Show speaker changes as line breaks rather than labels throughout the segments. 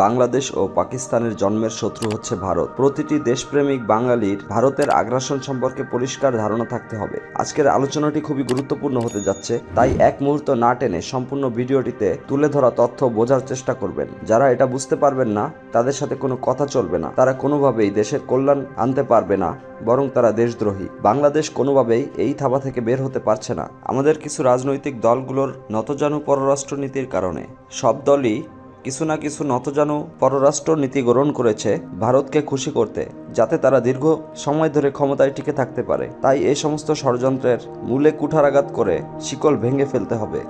বাংলাদেশ ও পাকিস্তানের জন্মের শত্রু হচ্ছে ভারত। প্রতিটি দেশপ্রেমিক বাঙালির ভারতের আগ্রাসন সম্পর্কে পরিষ্কার ধারণা থাকতে হবে। আজকের আলোচনাটি খুবই গুরুত্বপূর্ণ হতে যাচ্ছে, তাই এক মুহূর্ত না টেনে সম্পূর্ণ ভিডিওটিতে তুলে ধরা তথ্য বোঝার চেষ্টা করবেন। যারা এটা বুঝতে পারবেন না, তাদের সাথে কোনো কথা চলবে না। তারা কোনোভাবেই দেশের কল্যাণ আনতে পারবে না, বরং তারা দেশদ্রোহী। বাংলাদেশ কোনোভাবেই এই থাবা থেকে বের হতে পারছে না। আমাদের কিছু রাজনৈতিক দলগুলোর নতজানু পররাষ্ট্রনীতির কারণে। সব দলই কিছু না কিছু নতজানু পররাষ্ট্র নীতি গ্রহণ করেছে ভারতকে খুশি করতে, যাতে তারা দীর্ঘ সময় ধরে ক্ষমতায় টিকে থাকতে পারে। তাই এই সমস্ত ষড়যন্ত্রের মূলে কুঠারাঘাত করে শিকল ভেঙে ফেলতে হবে।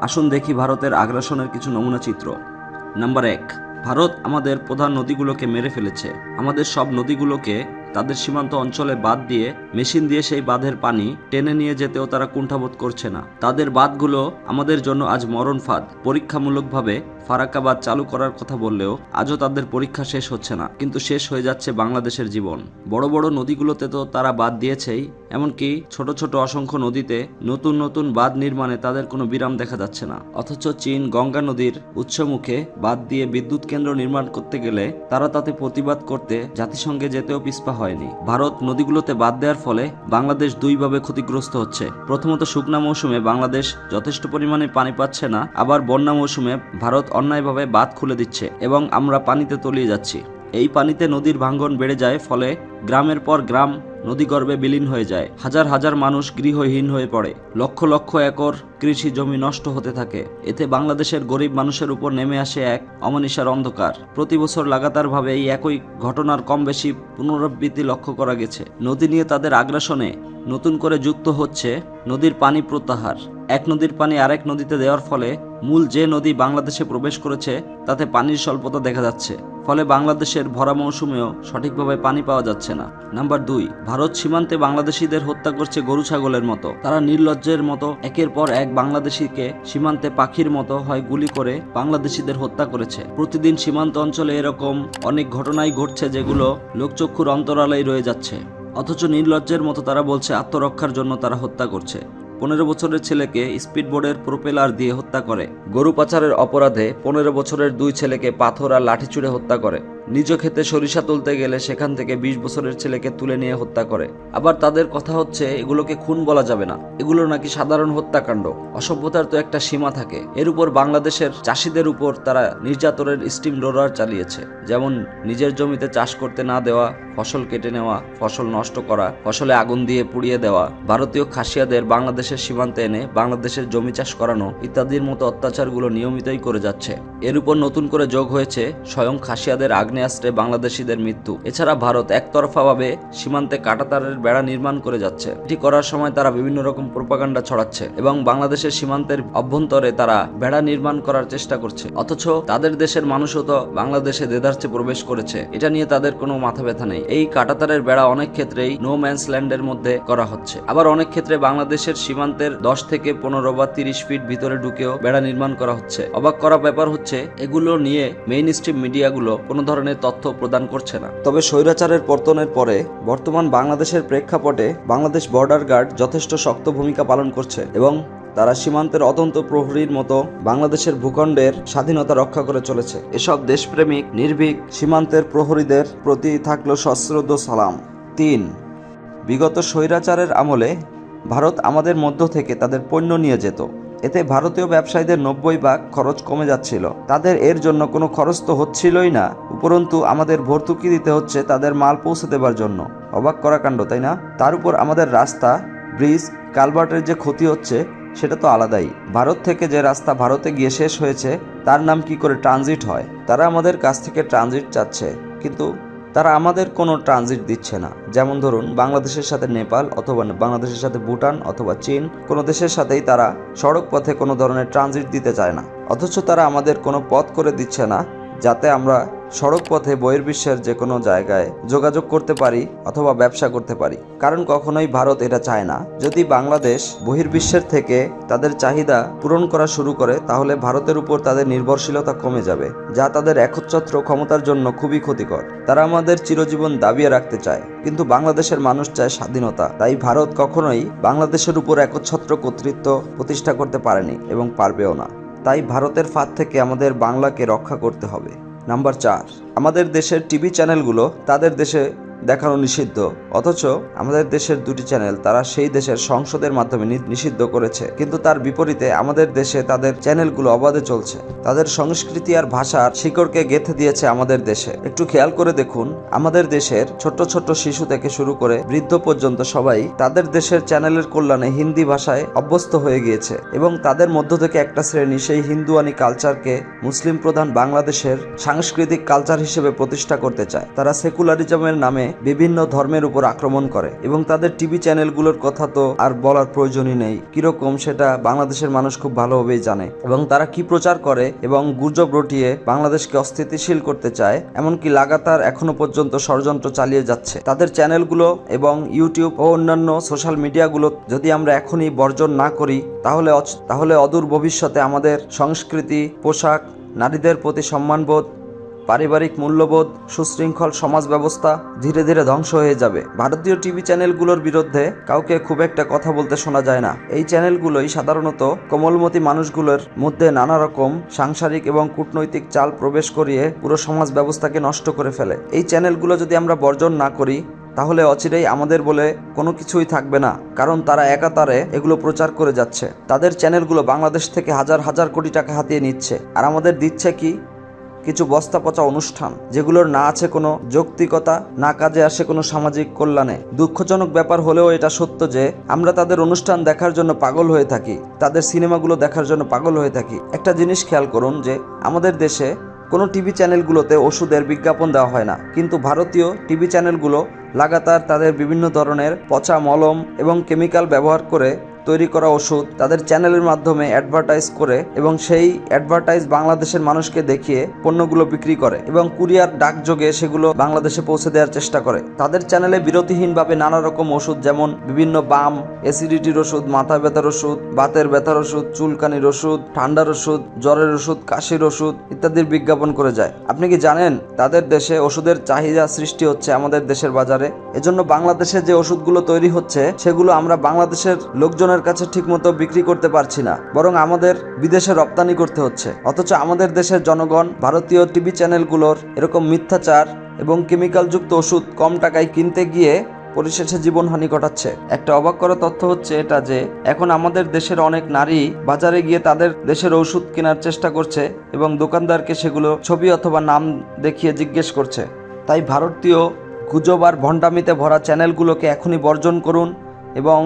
আসুন দেখি ভারতের আগ্রাসনের কিছু নমুনা চিত্র। নাম্বার এক, ভারত আমাদের প্রধান নদীগুলোকে মেরে ফেলেছে। আমাদের সব নদীগুলোকে তাদের সীমান্ত অঞ্চলে বাদ দিয়ে, মেশিন দিয়ে সেই বাঁধের পানি টেনে নিয়ে যেতেও তারা কুণ্ঠাবোধ করছে না। তাদের বাঁধগুলো আমাদের জন্য আজ মরণ ফাঁদ। পরীক্ষামূলকভাবে ফারাক্কাবাদ চালু করার কথা বললেও আজও তাদের পরীক্ষা শেষ হচ্ছে না, কিন্তু শেষ হয়ে যাচ্ছে বাংলাদেশের জীবন। বড় বড় নদীগুলোতে তো তারা বাদ দিয়েছেই, এমনকি ছোট ছোট অসংখ্য নদীতে নতুন নতুন বাঁধ নির্মাণে তাদের কোনো বিরাম দেখা যাচ্ছে না। অথচ চীন গঙ্গা নদীর উৎসমুখে বাঁধ দিয়ে বিদ্যুৎ কেন্দ্র নির্মাণ করতে গেলে তারা তাতে প্রতিবাদ করতে জাতিসংঘে যেতেও পিছপা হয়নি। ভারত নদীগুলোতে বাদ দেওয়ার ফলে বাংলাদেশ দুইভাবে ক্ষতিগ্রস্ত হচ্ছে। প্রথমত শুকনা মৌসুমে বাংলাদেশ যথেষ্ট পরিমাণে পানি পাচ্ছে না, আবার বন্যা মৌসুমে ভারত অন্যায়ভাবে বাঁধ খুলে দিচ্ছে এবং আমরা পানিতে তলিয়ে যাচ্ছি। এই পানিতে নদীর ভাঙ্গন বেড়ে যায় ফলে গ্রামের পর গ্রাম নদীগর্ভে বিলীন হয়ে যায়। হাজার হাজার মানুষ গৃহহীন হয়ে পড়ে। লক্ষ লক্ষ একর কৃষি জমি নষ্ট হতে থাকে। এতে বাংলাদেশের গরিব মানুষের উপর নেমে আসে এক অমানিসার অন্ধকার। প্রতি বছর লাগাতারভাবে এই একই ঘটনার কম বেশি পুনরাবৃত্তি লক্ষ্য করা গেছে। নদী নিয়ে তাদের আগ্রাসনে নতুন করে যুক্ত হচ্ছে নদীর পানি প্রত্যাহার। এক নদীর পানি আরেক নদীতে দেওয়ার ফলে মূল যে নদী বাংলাদেশে প্রবেশ করেছে, তাতে পানির স্বল্পতা দেখা যাচ্ছে। ফলে বাংলাদেশের ভরা মৌসুমেও সঠিকভাবে পানি পাওয়া যাচ্ছে না। নাম্বার দুই ভারত সীমান্তে বাংলাদেশিদের হত্যা করছে গরু ছাগলের মতো। তারা নির্লজ্জের মতো, একের পর এক বাংলাদেশিকে সীমান্তে পাখির মতো হয় গুলি করে বাংলাদেশিদের হত্যা করেছে। প্রতিদিন সীমান্ত অঞ্চলে এরকম অনেক ঘটনাই ঘটছে যেগুলো লোকচক্ষুর অন্তরালেই রয়ে যাচ্ছে। অথচ নির্লজ্জের মতো তারা বলছে আত্মরক্ষার জন্য তারা হত্যা করছে। পনেরো বছরের ছেলেকে স্পিডবোর্ডের প্রোপেলার দিয়ে হত্যা করে। গরু পাচারের অপরাধে পনেরো বছরের দুই ছেলেকে পাথর আর লাঠি ছুড়ে হত্যা করে। নিজ ক্ষেতে সরিষা তুলতে গেলে সেখান থেকে বিশ বছরের ছেলেকে তুলে নিয়ে হত্যা করে। আবার তাদের কথা হচ্ছে, এগুলোকে খুন বলা যাবে না। এগুলো নাকি সাধারণ হত্যাকাণ্ড। অসভ্যতার তো একটা সীমা থাকে। এর উপর বাংলাদেশের চাষিদের উপর তারা নির্যাতনের স্টিম রোলার চালিয়েছে। যেমন নিজের জমিতে চাষ করতে না দেওয়া, ফসল কেটে নেওয়া, ফসল নষ্ট করা, ফসলে আগুন দিয়ে পুড়িয়ে দেওয়া, ভারতীয় খাসিয়াদের বাংলাদেশের সীমান্তে এনে বাংলাদেশের জমি চাষ করানো ইত্যাদির মতো অত্যাচারগুলো নিয়মিতই করে যাচ্ছে। এর উপর নতুন করে যোগ হয়েছে স্বয়ং খাসিয়াদের আগ্নেয়াস্ত্রে বাংলাদেশিদের মৃত্যু। এছাড়া ভারত একতরফাভাবে সীমান্তে কাটাতারের বেড়া নির্মাণ করে যাচ্ছে। এটি করার সময় তারা বিভিন্ন রকম প্রোপাগান্ডা ছড়াচ্ছে এবং বাংলাদেশের সীমান্তের অভ্যন্তরে তারা বেড়া নির্মাণ করার চেষ্টা করছে। অথচ তাদের দেশের মানুষও তো বাংলাদেশে দেদার্চে প্রবেশ করেছে। এটা নিয়ে তাদের কোনো মাথা ব্যথা নেই। এই কাটাতারের বেড়া অনেক ক্ষেত্রেই নো ম্যান্স ল্যান্ডের মধ্যে করা হচ্ছে। আবার অনেক ক্ষেত্রে বাংলাদেশের সীমান্তের দশ থেকে পনেরো বা তিরিশ ফিট ভিতরে ঢুকেও বেড়া নির্মাণ করা হচ্ছে। অবাক করা ব্যাপার হচ্ছে, এগুলো নিয়ে মেইন স্ট্রিম মিডিয়াগুলো কোনো ধরনের তথ্য প্রদান করছে না। তবে স্বৈরাচারের পতনের পরে বর্তমান বাংলাদেশের প্রেক্ষাপটে বাংলাদেশ বর্ডার গার্ড যথেষ্ট শক্ত ভূমিকা পালন করছে এবং তারা সীমান্তের অতন্ত প্রহরীর মতো বাংলাদেশের ভূখণ্ডের স্বাধীনতা রক্ষা করে চলেছে। এসব দেশপ্রেমিক, নির্ভীক, সীমান্তের প্রহরীদের প্রতি থাকল সশ্রদ্ধ সালাম। তিন, বিগত স্বৈরাচারের আমলে ভারত আমাদের মধ্য থেকে তাদের পণ্য নিয়ে যেত। এতে ভারতীয় ব্যবসায়ীদের নব্বই ভাগ খরচ কমে যাচ্ছিল। তাদের এর জন্য কোনো খরচ তো হচ্ছিলই না, উপরন্তু আমাদের ভর্তুকি দিতে হচ্ছে তাদের মাল পৌঁছে দেবার জন্য। অবাক করা কাণ্ড, তাই না? তার উপর আমাদের রাস্তা, ব্রিজ, কালভার্টের যে ক্ষতি হচ্ছে, সেটা তো আলাদাই। ভারত থেকে যে রাস্তা ভারতে গিয়ে শেষ হয়েছে, তার নাম কি করে ট্রানজিট হয়? তারা আমাদের কাছ থেকে ট্রানজিট চাচ্ছে। কিন্তু তারা আমাদের কোনো ট্রানজিট দিচ্ছে না। যেমন ধরুন, বাংলাদেশের সাথে নেপাল অথবা বাংলাদেশের সাথে ভুটান অথবা চীন, কোনো দেশের সাথেই তারা সড়ক পথে কোনো ধরনের ট্রানজিট দিতে চায় না। অথচ তারা আমাদের কোনো পথ করে দিচ্ছে না, যাতে আমরা সড়ক পথে বহির্বিশ্বের যে কোনো জায়গায় যোগাযোগ করতে পারি অথবা ব্যবসা করতে পারি। কারণ কখনোই ভারত এটা চায় না। যদি বাংলাদেশ বহির্বিশ্বের থেকে তাদের চাহিদা পূরণ করা শুরু করে, তাহলে ভারতের উপর তাদের নির্ভরশীলতা কমে যাবে, যা তাদের একচ্ছত্র ক্ষমতার জন্য খুবই ক্ষতিকর। তারা আমাদের চিরজীবন দাবিয়ে রাখতে চায়, কিন্তু বাংলাদেশের মানুষ চায় স্বাধীনতা। তাই ভারত কখনোই বাংলাদেশের উপর একচ্ছত্র কর্তৃত্ব প্রতিষ্ঠা করতে পারেনি এবং পারবেও না। তাই ভারতের ফাঁদ থেকে আমাদের বাংলাকে রক্ষা করতে হবে। নাম্বার চার। আমাদের দেশের টিভি চ্যানেলগুলো তাদের দেশে দেখানো নিষিদ্ধ। অথচ আমাদের দেশের দুটি চ্যানেল, তারা সেই দেশের সংসদের মাধ্যমে নিষিদ্ধ করেছে। কিন্তু তার বিপরীতে আমাদের দেশে তাদের চ্যানেলগুলো অবাধে চলছে। তাদের সংস্কৃতি আর ভাষার শিকড়কে গেঁথে দিয়েছে আমাদের দেশে। একটু খেয়াল করে দেখুন, আমাদের দেশের ছোট্ট ছোট্ট শিশু থেকে শুরু করে বৃদ্ধ পর্যন্ত সবাই তাদের দেশের চ্যানেলের কল্যাণে হিন্দি ভাষায় অভ্যস্ত হয়ে গিয়েছে এবং তাদের মধ্য থেকে একটা শ্রেণি, সেই হিন্দুয়ানি কালচারকে মুসলিম প্রধান বাংলাদেশের সাংস্কৃতিক কালচার হিসেবে প্রতিষ্ঠা করতে চায়। তারা সেকুলারিজমের নামে বিভিন্ন ধর্মের উপর আক্রমণ করে এবং তাদের টিভি চ্যানেলগুলোর কথা তো আর বলার প্রয়োজনই নেই। কীরকম সেটা বাংলাদেশের মানুষ খুব ভালোভাবেই জানে। এবং তারা কি প্রচার করে এবং গুজব রটিয়ে বাংলাদেশকে অস্থিতিশীল করতে চায়, এমনকি লাগাতার এখনও পর্যন্ত ষড়যন্ত্র চালিয়ে যাচ্ছে। তাদের চ্যানেলগুলো এবং ইউটিউব ও অন্যান্য সোশ্যাল মিডিয়াগুলো যদি আমরা এখনই বর্জন না করি, তাহলে তাহলে অদূর ভবিষ্যতে আমাদের সংস্কৃতি, পোশাক, নারীদের প্রতি সম্মানবোধ পারিবারিক মূল্যবোধ, সুশৃঙ্খল সমাজ ব্যবস্থা ধীরে ধীরে ধ্বংস হয়ে যাবে। ভারতীয় টিভি চ্যানেলগুলোর বিরুদ্ধে কাউকে খুব একটা কথা বলতে শোনা যায় না। এই চ্যানেলগুলোই সাধারণত কোমলমতি মানুষগুলোর মধ্যে নানা রকম সাংসারিক এবং কূটনৈতিক চাল প্রবেশ করিয়ে পুরো সমাজ ব্যবস্থাকে নষ্ট করে ফেলে। এই চ্যানেলগুলো যদি আমরা বর্জন না করি, তাহলে অচিরেই আমাদের বলে কোনো কিছুই থাকবে না, কারণ তারা একাতারে এগুলো প্রচার করে যাচ্ছে। তাদের চ্যানেলগুলো বাংলাদেশ থেকে হাজার হাজার কোটি টাকা হাতিয়ে নিচ্ছে। আর আমাদের দিচ্ছে কি? কিছু বস্তা পচা অনুষ্ঠান, যেগুলোর না আছে কোনো যৌক্তিকতা, না কাজে আসে কোনো সামাজিক কল্যাণে। দুঃখজনক ব্যাপার হলেও এটা সত্য যে, আমরা তাদের অনুষ্ঠান দেখার জন্য পাগল হয়ে থাকি, তাদের সিনেমাগুলো দেখার জন্য পাগল হয়ে থাকি। একটা জিনিস খেয়াল করুন যে, আমাদের দেশে কোনো টিভি চ্যানেলগুলোতে ওষুধের বিজ্ঞাপন দেওয়া হয় না। কিন্তু ভারতীয় টিভি চ্যানেলগুলো লাগাতার তাদের বিভিন্ন ধরনের পচা, মলম এবং কেমিক্যাল ব্যবহার করে তৈরি করা ওষুধ তাদের চ্যানেলের মাধ্যমে অ্যাডভার্টাইজ করে এবং সেই অ্যাডভার্টাইজ বাংলাদেশের মানুষকে দেখিয়ে পণ্যগুলো বিক্রি করে এবং কুরিয়ার ডাকযোগে সেগুলো বাংলাদেশে পৌঁছে দেওয়ার চেষ্টা করে। তাদের চ্যানেলে বিরতিহীনভাবে নানা রকম ওষুধ যেমন বিভিন্ন বাম অ্যাসিডিটির ওষুধ, মাথা ব্যথার ওষুধ, বাতের ব্যথার ওষুধ, চুলকানির ওষুধ, ঠান্ডার ওষুধ, জ্বরের ওষুধ, কাশির ওষুধ ইত্যাদির বিজ্ঞাপন করে যায়। আপনি কি জানেন তাদের দেশে ওষুধের চাহিদা সৃষ্টি হচ্ছে আমাদের দেশের বাজারে? এজন্য বাংলাদেশে যে ওষুধগুলো তৈরি হচ্ছে সেগুলো আমরা বাংলাদেশের লোকজনের কাছে ঠিকমতো বিক্রি করতে পারছি না, বরং আমাদের বিদেশে রপ্তানি করতে হচ্ছে। অথচ আমাদের দেশের জনগণ ভারতীয় টিভি চ্যানেলগুলোর এরকম মিথ্যাচার এবং কেমিক্যালযুক্ত ওষুধ কম টাকায় কিনতে গিয়ে পরিশেষে জীবনহানি ঘটাচ্ছে। একটা অবাক করা তথ্য হচ্ছে এটা যে, এখন আমাদের দেশের অনেক নারী বাজারে গিয়ে তাদের দেশের ওষুধ কেনার চেষ্টা করছে এবং দোকানদারকে সেগুলো ছবি অথবা নাম দেখিয়ে জিজ্ঞেস করছে। তাই ভারতীয় গুজব আর ভণ্ডামিতে ভরা চ্যানেলগুলোকে এখনই বর্জন করুন এবং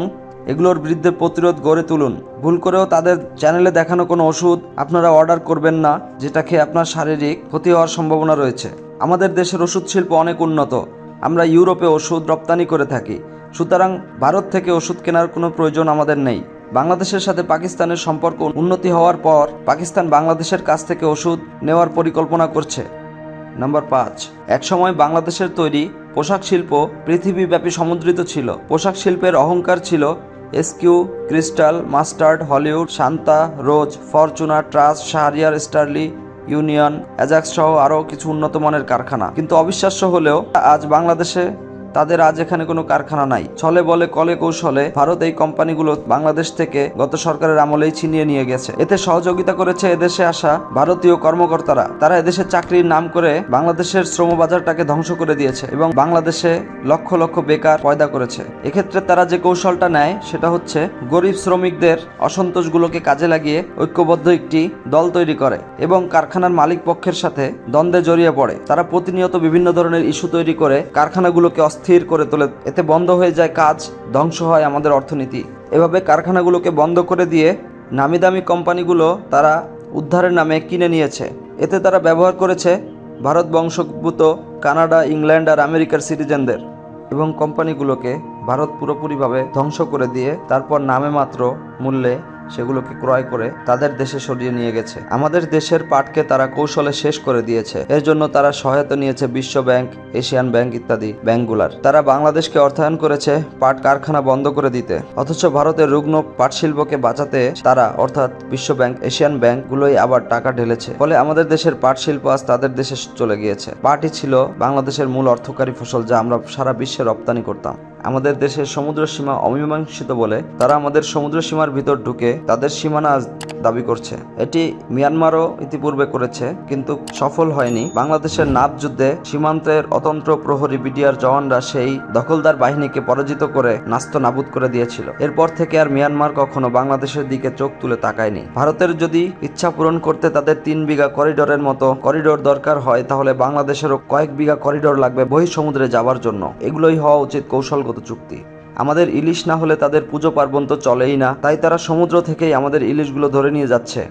এগুলোর বিরুদ্ধে প্রতিরোধ গড়ে তুলুন। ভুল করেও তাদের চ্যানেলে দেখানো কোনো ওষুধ আপনারা অর্ডার করবেন না, যেটা খেয়ে আপনার শারীরিক ক্ষতি হওয়ার সম্ভাবনা রয়েছে। আমাদের দেশের ওষুধ শিল্প অনেক উন্নত। আমরা ইউরোপে ওষুধ রপ্তানি করে থাকি। সুতরাং ভারত থেকে ওষুধ কেনার কোনো প্রয়োজন আমাদের নেই। বাংলাদেশের সাথে পাকিস্তানের সম্পর্ক উন্নতি হওয়ার পর পাকিস্তান বাংলাদেশের কাছ থেকে ওষুধ নেওয়ার পরিকল্পনা করছে। নাম্বার পাঁচ। একসময় বাংলাদেশের তৈরি পোশাক শিল্প পৃথিবীব্যাপী সমুদ্রিত ছিল। পোশাক শিল্পের অহংকার ছিল SQ Crystal Mustard Hollywood Shanta Rose Fortuna Trust Shahriar স্টারলি Union Ajax সহ আরও কিছু উন্নত মানের কারখানা। কিন্তু অবিশ্বাস্য হলেও আজ বাংলাদেশে তাদের আজ এখানে কোনো কারখানা নাই। ছলে বলে, কলে কৌশলে ভারত এই কোম্পানিগুলো বাংলাদেশ থেকে গত সরকারের আমলেই ছিনিয়ে নিয়ে গেছে। এতে সহযোগিতা করেছে এদেশে আসা ভারতীয় কর্মকর্তারা। তারা এদেশে চাকরির নাম করে বাংলাদেশের শ্রম বাজারটাকে ধ্বংস করে দিয়েছে এবং বাংলাদেশে লক্ষ লক্ষ বেকার পয়দা করেছে। এক্ষেত্রে তারা যে কৌশলটা নেয়, সেটা হচ্ছে গরিব শ্রমিকদের অসন্তোষগুলোকে কাজে লাগিয়ে ঐক্যবদ্ধ একটি দল তৈরি করে এবং কারখানার মালিক পক্ষের সাথে দ্বন্দ্বে জড়িয়ে পড়ে। তারা প্রতিনিয়ত বিভিন্ন ধরনের ইস্যু তৈরি করে কারখানাগুলোকে অস্থির করে তোলে। এতে বন্ধ হয়ে যায় কাজ, ধ্বংস হয় আমাদের অর্থনীতি। এভাবে কারখানাগুলোকে বন্ধ করে দিয়ে নামি দামি কোম্পানিগুলো তারা উদ্ধারের নামে কিনে নিয়েছে। এতে তারা ব্যবহার করেছে ভারত বংশোদ্ভূত, কানাডা, ইংল্যান্ড আর আমেরিকার সিটিজেনদের এবং কোম্পানিগুলোকে ভারত পুরোপুরিভাবে ধ্বংস করে দিয়ে তারপর নামে মাত্র মূল্যে সেগুলোকে ক্রয় করে তাদের দেশে সরিয়ে নিয়ে গেছে। আমাদের দেশের পাটকে তারা কৌশলে শেষ করে দিয়েছে। এর জন্য তারা সহায়তা নিয়েছে বিশ্ব ব্যাংক, এশিয়ান ব্যাংক ইত্যাদি ব্যাংকগুলার। তারা বাংলাদেশকে অর্থায়ন করেছে পাট কারখানা বন্ধ করে দিতে। অথচ ভারতের রুগ্ন পাট শিল্পকে বাঁচাতে তারা, অর্থাৎ বিশ্ব ব্যাংক, এশিয়ান ব্যাংকগুলোই আবার টাকা ঢেলেছে। ফলে আমাদের দেশের পাট শিল্প আজ তাদের দেশে চলে গিয়েছে। পাটই ছিল বাংলাদেশের মূল অর্থকারী ফসল যা আমরা সারা বিশ্বে রপ্তানি করতাম। আমাদের দেশের সমুদ্র সীমা অমীমাংসিত বলে তারা আমাদের সমুদ্র সীমার ভিতর ঢুকে তাদের সীমানা দাবি করছে। এটি মিয়ানমারও ইতিপূর্বে করেছে, কিন্তু সফল হয়নি। বাংলাদেশের নাব যুদ্ধে সীমান্তের অতন্ত্র প্রহরী বিডিআর জওয়ানরা সেই দখলদার বাহিনীকে পরাজিত করে নাস্ত নাবুদ করে দিয়েছিল। এরপর থেকে আর মিয়ানমার কখনো বাংলাদেশের দিকে চোখ তুলে তাকায়নি। ভারতের যদি ইচ্ছা পূরণ করতে তাদের তিন বিঘা করিডোরের মতো করিডোর দরকার হয়, তাহলে বাংলাদেশেরও কয়েক বিঘা করিডোর লাগবে বহি সমুদ্রে যাওয়ার জন্য। এগুলোই হওয়া উচিত কৌশলগত চুক্তি। আমাদের ইলিশ না হলে তাদের পুজো পার্বণ তো চলেই না। তাই তারা সমুদ্র থেকেই আমাদের ইলিশগুলো ধরে নিয়ে যাচ্ছে।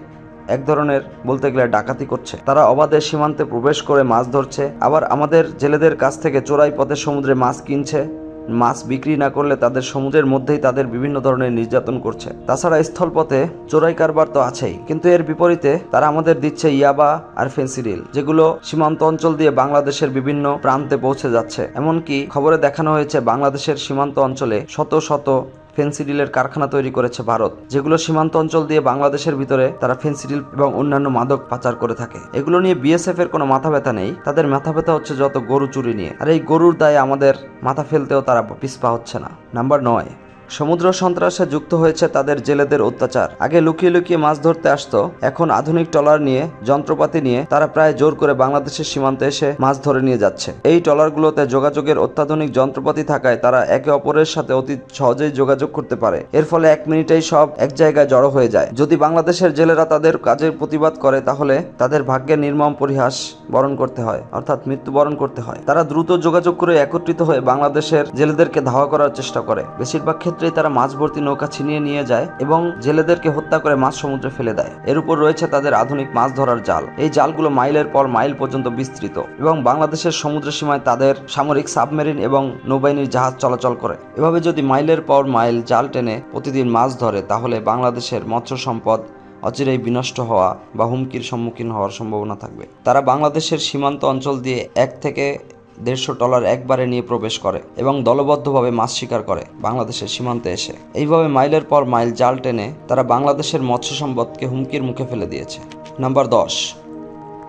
এক ধরনের বলতে গেলে ডাকাতি করছে। তারা অবাধে সীমান্তে প্রবেশ করে মাছ ধরছে। আবার আমাদের জেলেদের কাছ থেকে চোরাই পথে সমুদ্রে মাছ কিনছে। মাছ বিক্রি না করলে তাদের সমুদ্রের মধ্যেই তাদের বিভিন্ন ধরনের নির্যাতন করছে। তাছাড়া স্থলপথে চোরাই কারবার তো আছেই, কিন্তু এর বিপরীতে তারা আমাদের দিচ্ছে ইয়াবা আর ফেন্সিডিল যেগুলো সীমান্ত অঞ্চল দিয়ে বাংলাদেশের বিভিন্ন প্রান্তে পৌঁছে যাচ্ছে। এমনকি খবরে দেখানো হয়েছে, বাংলাদেশের সীমান্ত অঞ্চলে শত শত ফেন্সিডিলের কারখানা তৈরি করেছে ভারত, যেগুলো সীমান্ত অঞ্চল দিয়ে বাংলাদেশের ভিতরে তারা ফেন্সিডিল এবং অন্যান্য মাদক পাচার করে থাকে। এগুলো নিয়ে বিএসএফ এর কোনো মাথা ব্যথা নেই। তাদের মাথা ব্যথা হচ্ছে যত গরু চুরি নিয়ে। আর এই গরুর দায়ে আমাদের মাথা ফেলতেও তারা পিসপা হচ্ছে না। নাম্বার নয় সমুদ্র সন্ত্রাসে যুক্ত হয়েছে তাদের জেলেদের অত্যাচার। আগে লুকিয়ে লুকিয়ে মাছ ধরতে আসতো, এখন আধুনিক ট্রলার নিয়ে, যন্ত্রপাতি নিয়ে তারা প্রায় জোর করে বাংলাদেশের সীমান্তে এসে মাছ ধরে নিয়ে যাচ্ছে। এই ট্রলারগুলোতে যোগাযোগের অত্যাধুনিক যন্ত্রপাতি থাকায় তারা একে অপরের সাথে অতি সহজেই যোগাযোগ করতে পারে। এর ফলে এক মিনিটেই সব এক জায়গায় জড়ো হয়ে যায়। যদি বাংলাদেশের জেলেরা তাদের কাজের প্রতিবাদ করে, তাহলে তাদের ভাগ্যের নির্মম পরিহাস বরণ করতে হয়, অর্থাৎ মৃত্যুবরণ করতে হয়। তারা দ্রুত যোগাযোগ করে একত্রিত হয়ে বাংলাদেশের জেলেদেরকে ধাওয়া করার চেষ্টা করে। বেশিরভাগ ক্ষেত্রেই তারা মাছ ভর্তি নৌকা ছিনিয়ে নিয়ে যায় এবং জেলেদেরকে হত্যা করে মাছ সমুদ্রে ফেলে দেয়। এর উপর রয়েছে তাদের আধুনিক মাছ ধরার জাল। এই জালগুলো মাইলের পর মাইল পর্যন্ত বিস্তৃত এবং বাংলাদেশের সমুদ্র সীমায় তাদের সামরিক সাবমেরিন এবং নৌবাহিনীর জাহাজ চলাচল করে। এভাবে যদি মাইলের পর মাইল জাল টেনে প্রতিদিন মাছ ধরে, তাহলে বাংলাদেশের মৎস্য সম্পদ অচিরেই বিনষ্ট হওয়া বা হুমকির সম্মুখীন হওয়ার সম্ভাবনা থাকবে। তারা বাংলাদেশের সীমান্ত অঞ্চল দিয়ে এক থেকে দেড়শো ডলার একবারে নিয়ে প্রবেশ করে এবং দলবদ্ধভাবে মাছ শিকার করে বাংলাদেশের সীমান্তে এসে। এইভাবে মাইলের পর মাইল জাল টেনে তারা বাংলাদেশের মৎস্য সম্পদকে হুমকির মুখে ফেলে দিয়েছে। নাম্বার দশ,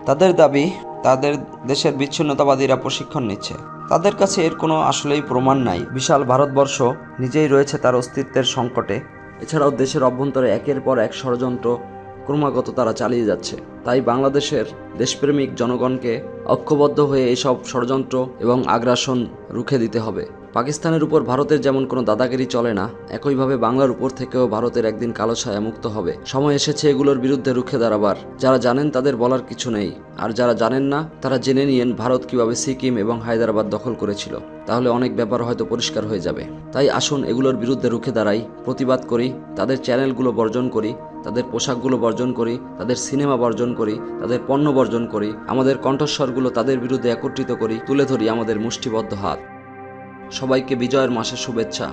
তাদের দাবি, তাদের দেশের বিচ্ছিন্নতাবাদীরা প্রশিক্ষণ নিচ্ছে। তাদের কাছে এর কোনো আসলেই প্রমাণ নাই। বিশাল ভারতবর্ষ নিজেই রয়েছে তার অস্তিত্বের সংকটে। এছাড়াও দেশের অভ্যন্তরে একের পর এক ষড়যন্ত্র ক্রমাগত তারা চালিয়ে যাচ্ছে। তাই বাংলাদেশের দেশপ্রেমিক জনগণকে ঐক্যবদ্ধ হয়ে এসব ষড়যন্ত্র এবং আগ্রাসন রুখে দিতে হবে। পাকিস্তানের উপর ভারতের যেমন কোনো দাদাগিরি চলে না, একইভাবে বাংলার উপর থেকেও ভারতের একদিন কালো ছায়া মুক্ত হবে। সময় এসেছে এগুলোর বিরুদ্ধে রুখে দাঁড়াবার। যারা জানেন তাদের বলার কিছু নেই। আর যারা জানেন না, তারা জেনে নিয়েন ভারত কীভাবে সিকিম এবং হায়দ্রাবাদ দখল করেছিল। তাহলে অনেক ব্যাপার হয়তো পরিষ্কার হয়ে যাবে। তাই আসুন এগুলোর বিরুদ্ধে রুখে দাঁড়াই, প্রতিবাদ করি, তাদের চ্যানেলগুলো বর্জন করি, তাদের পোশাকগুলো বর্জন করি, তাদের সিনেমা বর্জন করি, তাদের পণ্য বর্জন করি, আমাদের কণ্ঠস্বরগুলো তাদের বিরুদ্ধে একত্রিত করি, তুলে ধরি আমাদের মুষ্টিবদ্ধ হাত। সবাইকে বিজয়ের মাসের শুভেচ্ছা।